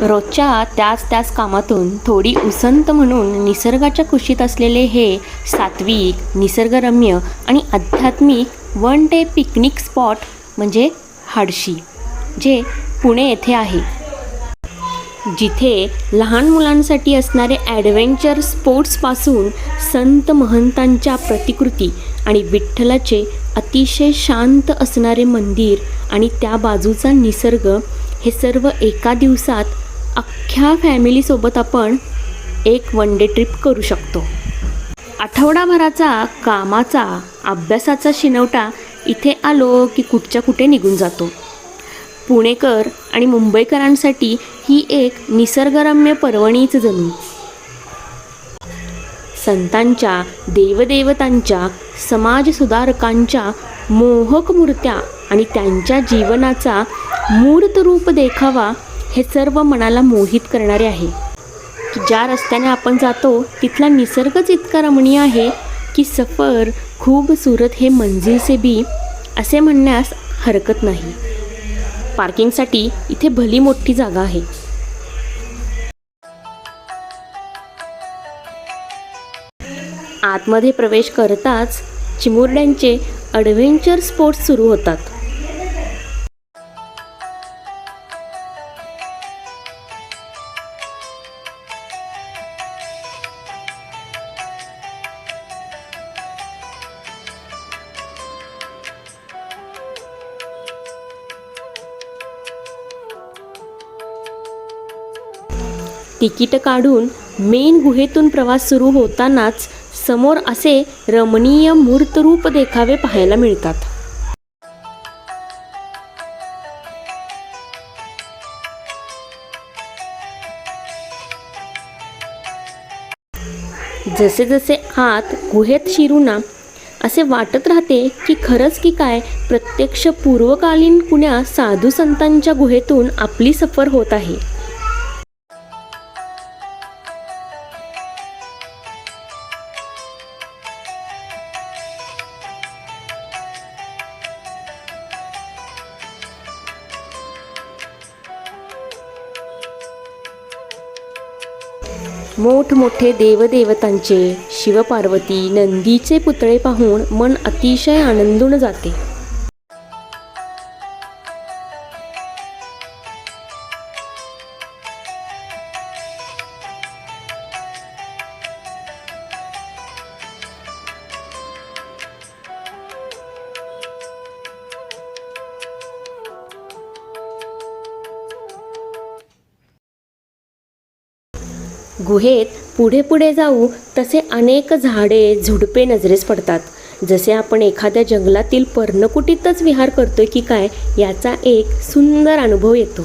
रोजच्या त्याच त्याच कामातून थोडी उसंत म्हणून निसर्गाच्या कुशीत असलेले हे सात्विक निसर्गरम्य आणि आध्यात्मिक वन डे पिकनिक स्पॉट म्हणजे हाडशी जे पुणे येथे आहे. जिथे लहान मुलांसाठी असणारे ॲडव्हेंचर स्पोर्ट्सपासून संत महंतांच्या प्रतिकृती आणि विठ्ठलाचे अतिशय शांत असणारे मंदिर आणि त्या बाजूचा निसर्ग हे सर्व एका दिवसात अख्ख्या फॅमिलीसोबत आपण एक वन डे ट्रिप करू शकतो. आठवडाभराचा कामाचा अभ्यासाचा शिनवटा इथे आलो की कुठच्या कुठे निघून जातो. पुणेकर आणि मुंबईकरांसाठी ही एक निसर्गरम्य पर्वणीच जणू. संतांच्या देवदेवतांच्या समाजसुधारकांच्या मोहक मूर्त्या आणि त्यांच्या जीवनाचा मूर्त रूप देखावा हे सर्व मनाला मोहित करणारे आहे. की ज्या रस्त्याने आपण जातो तिथला निसर्गच इतका रमणीय आहे की सफर खूप सुरत हे मंजिल से असे म्हणण्यास हरकत नाही. पार्किंगसाठी इथे भली मोठी जागा आहे. आतमध्ये प्रवेश करताच चिमुरड्यांचे ॲडव्हेंचर स्पोर्ट्स सुरू होतात. तिकीट काढून मेन गुहेतून प्रवास सुरू होतानाच समोर असे रमणीय मूर्तरूप देखावे पाहायला मिळतात. जसे जसे आत गुहेत शिरू ना असे वाटत राहते की खरंच की काय प्रत्यक्ष पूर्वकालीन कुण्या साधू संतांच्या गुहेतून आपली सफर होत आहे. मोठमोठे देवदेवतांचे शिवपार्वती नंदीचे पुतळे पाहून मन अतिशय आनंदून जाते. गुहेत पुढे पुढे जाऊ तसे अनेक झाडे झुडपे नजरेस पडतात. जसे आपण एखाद्या जंगलातील पर्णकुटीतच विहार करतोय की काय याचा एक सुंदर अनुभव येतो.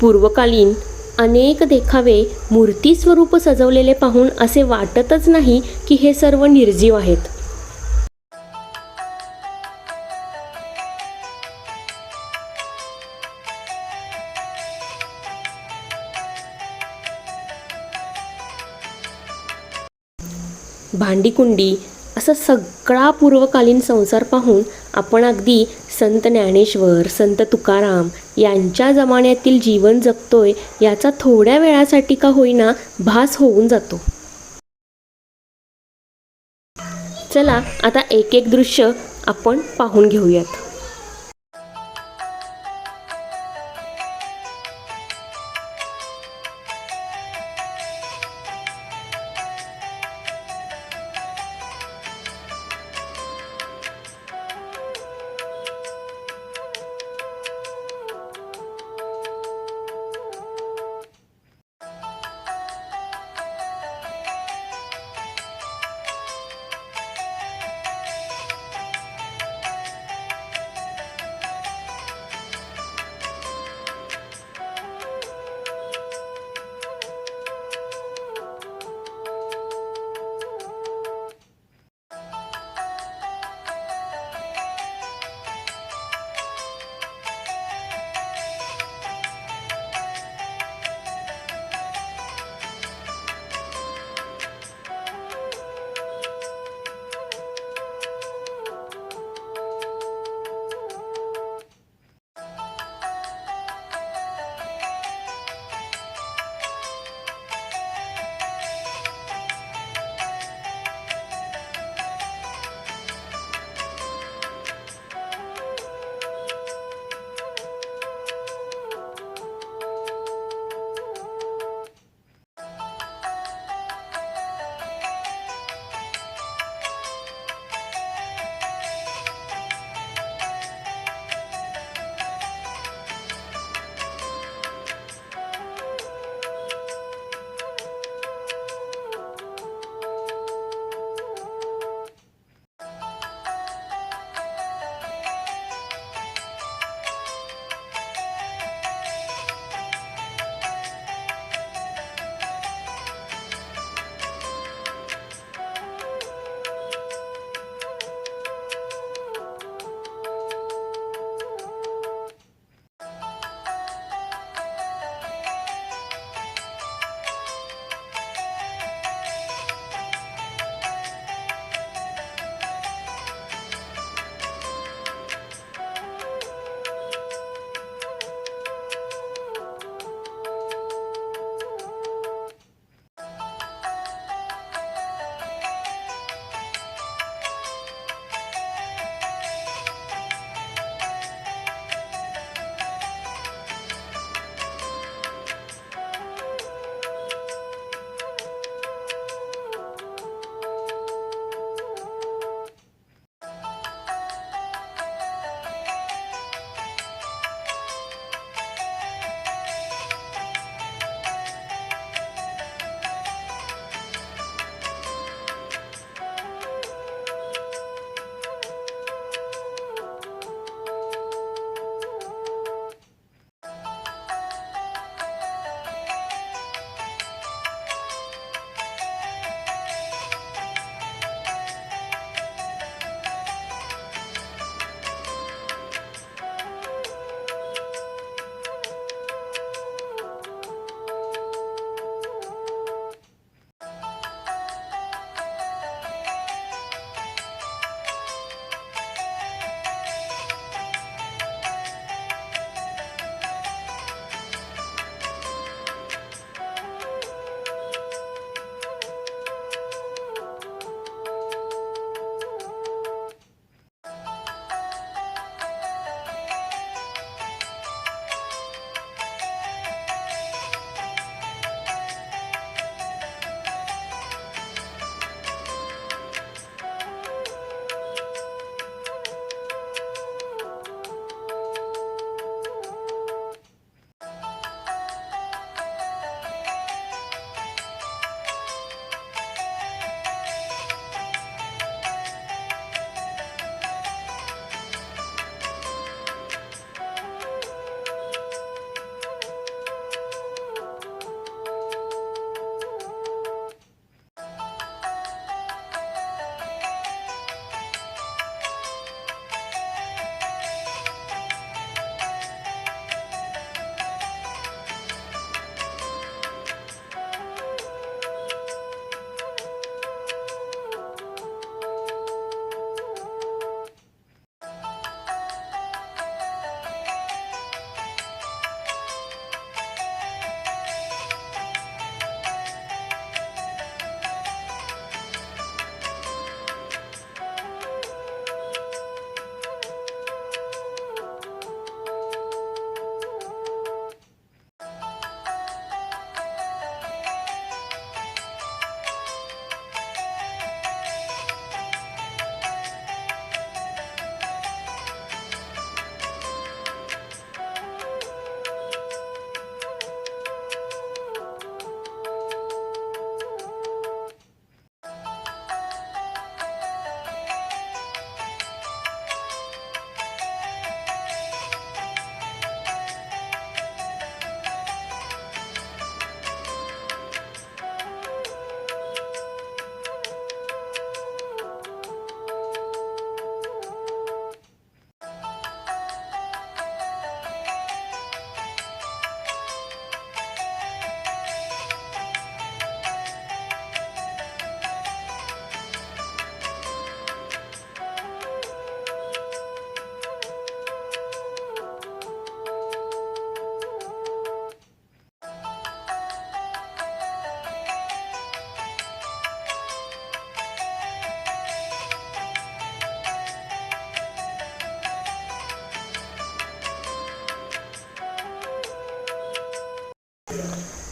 पूर्वकालीन अनेक देखावे मूर्ती स्वरूप सजवलेले पाहून असे वाटतच नाही की हे सर्व निर्जीव आहेत. भांडीकुंडी असा सगळा पूर्वकालीन संसार पाहून आपण अगदी संत ज्ञानेश्वर संत तुकाराम यांच्या जमान्यातील जीवन जगतोय याचा थोड्या वेळासाठी का होईना भास होऊन जातो. चला आता एक एक दृश्य आपण पाहून घेऊयात.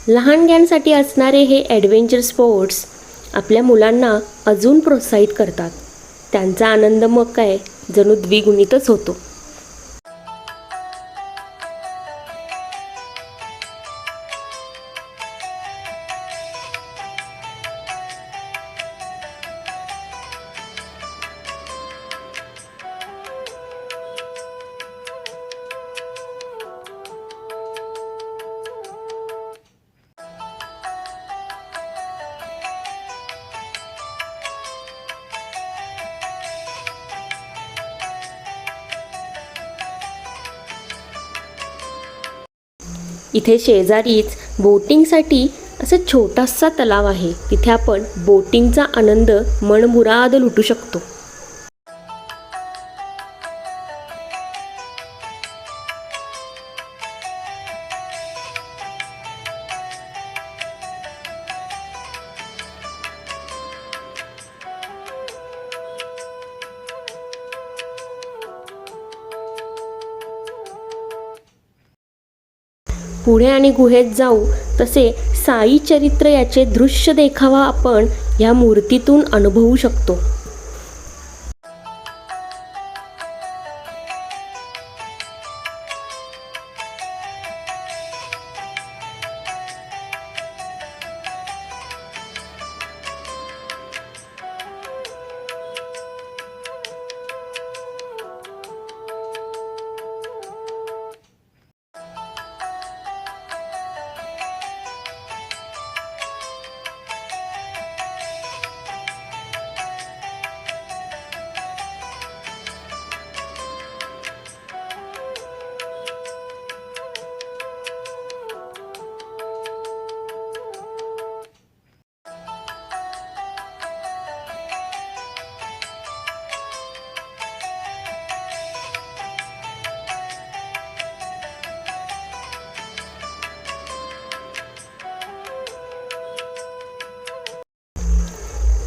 लहानग्यांसाठी असणारे हे ॲडव्हेंचर स्पोर्ट्स आपल्या मुलांना अजून प्रोत्साहित करतात. त्यांचा आनंद मग काय? जणू द्विगुणितच होतो. इथे शेजारीच बोटिंगसाठी असं छोटासा तलाव आहे. तिथे आपण बोटिंगचा आनंद मनमुराद लुटू शकतो. पुढे आणि गुहेत जाऊ तसे साई चरित्र याचे दृश्य देखावा आपण ह्या मूर्तीतून अनुभवू शकतो.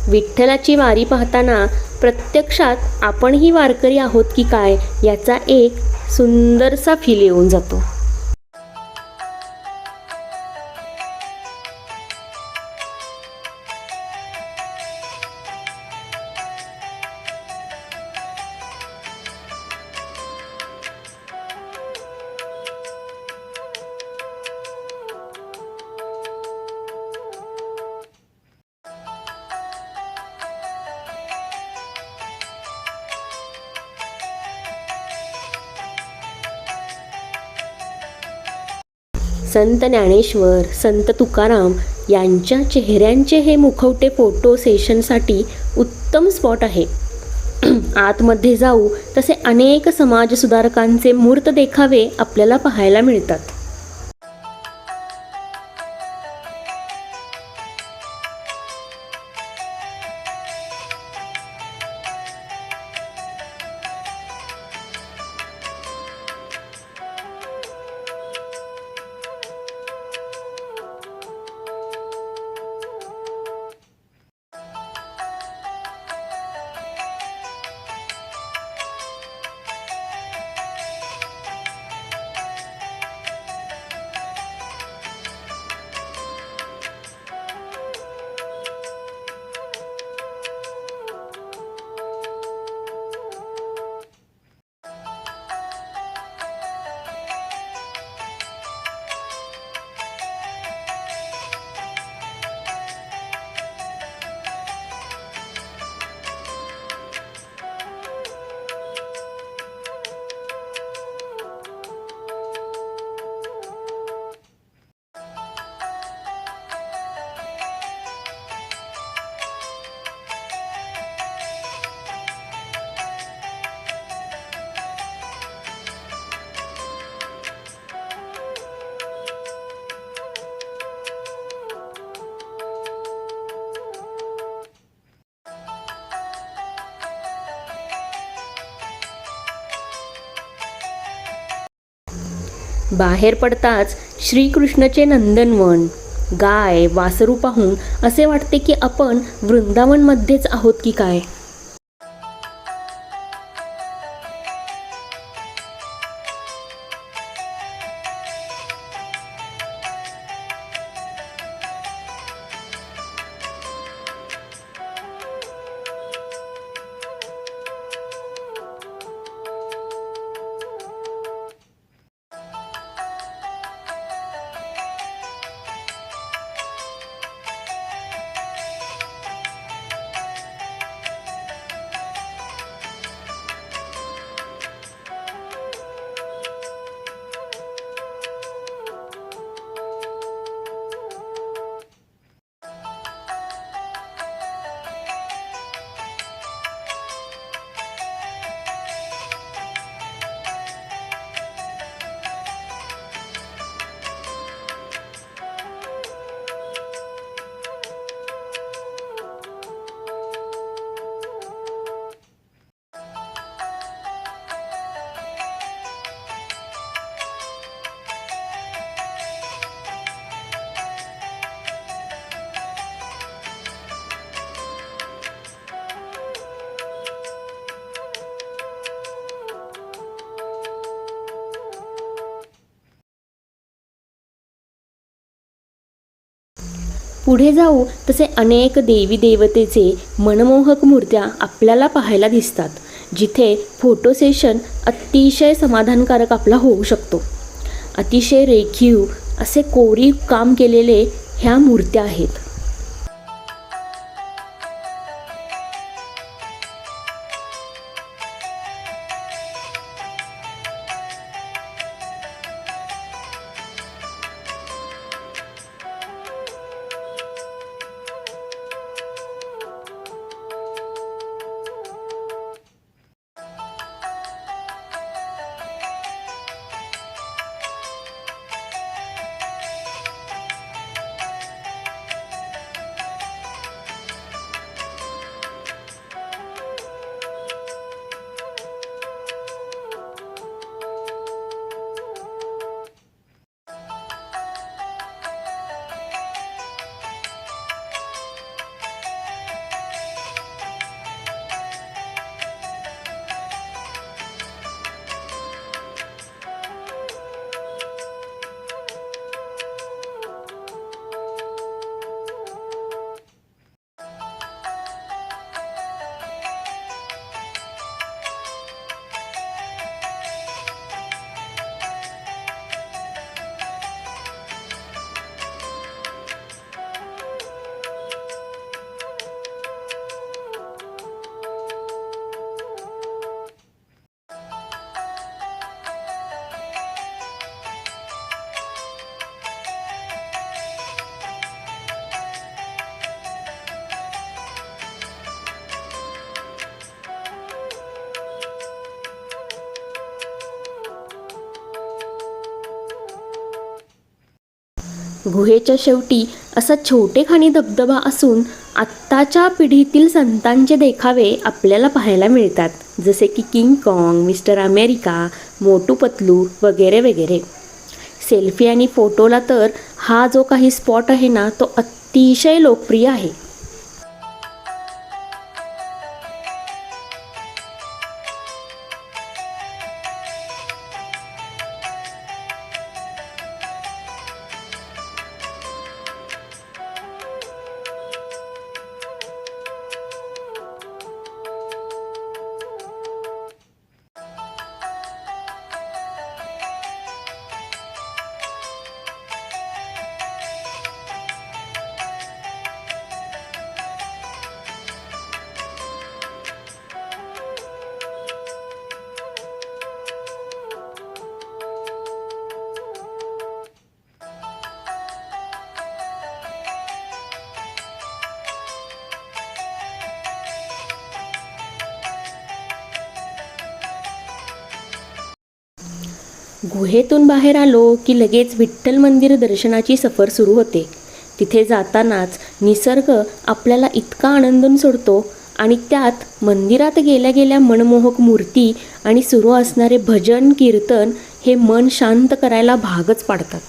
विठ्ठलाची वारी पाहताना प्रत्यक्षात आपणही वारकरी आहोत की काय याचा एक सुंदरसा फील येऊन जातो. संत ज्ञानेश्वर संत तुकाराम यांच्या चेहऱ्यांचे हे मुखवटे फोटो सेशनसाठी उत्तम स्पॉट आहे. आतमध्ये जाऊ तसे अनेक समाजसुधारकांचे मूर्त देखावे आपल्याला पाहायला मिळतात. बाहेर पडताच श्रीकृष्णचे नंदनवन गाय वासरू पाहून असे वाटते की आपण वृंदावनमध्येच आहोत की काय? पुढे जाऊ तसे अनेक देवी देवतेचे मनमोहक मूर्त्या आपल्याला पाहायला दिसतात जिथे फोटो सेशन अतिशय समाधानकारक आपला होऊ शकतो. अतिशय रेखीव असे कोरीव काम केलेले ह्या मूर्त्या आहेत. गुहेच्या शेवटी असा छोटेखानी धबधबा असून आत्ताच्या पिढीतील संतांचे देखावे आपल्याला पाहायला मिळतात. जसे की King Kong mister America Motu Patlu वगैरे वगैरे. सेल्फी आणि फोटोला तर हा जो काही स्पॉट आहे ना तो अतिशय लोकप्रिय आहे. गुहेतून बाहेर आलो की लगेच विठ्ठल मंदिर दर्शनाची सफर सुरू होते. तिथे जातानाच निसर्ग आपल्याला इतका आनंदून सोडतो आणि त्यात मंदिरात गेल्या गेल्या मनमोहक मूर्ती आणि सुरू असणारे भजन कीर्तन हे मन शांत करायला भागच पाडतात.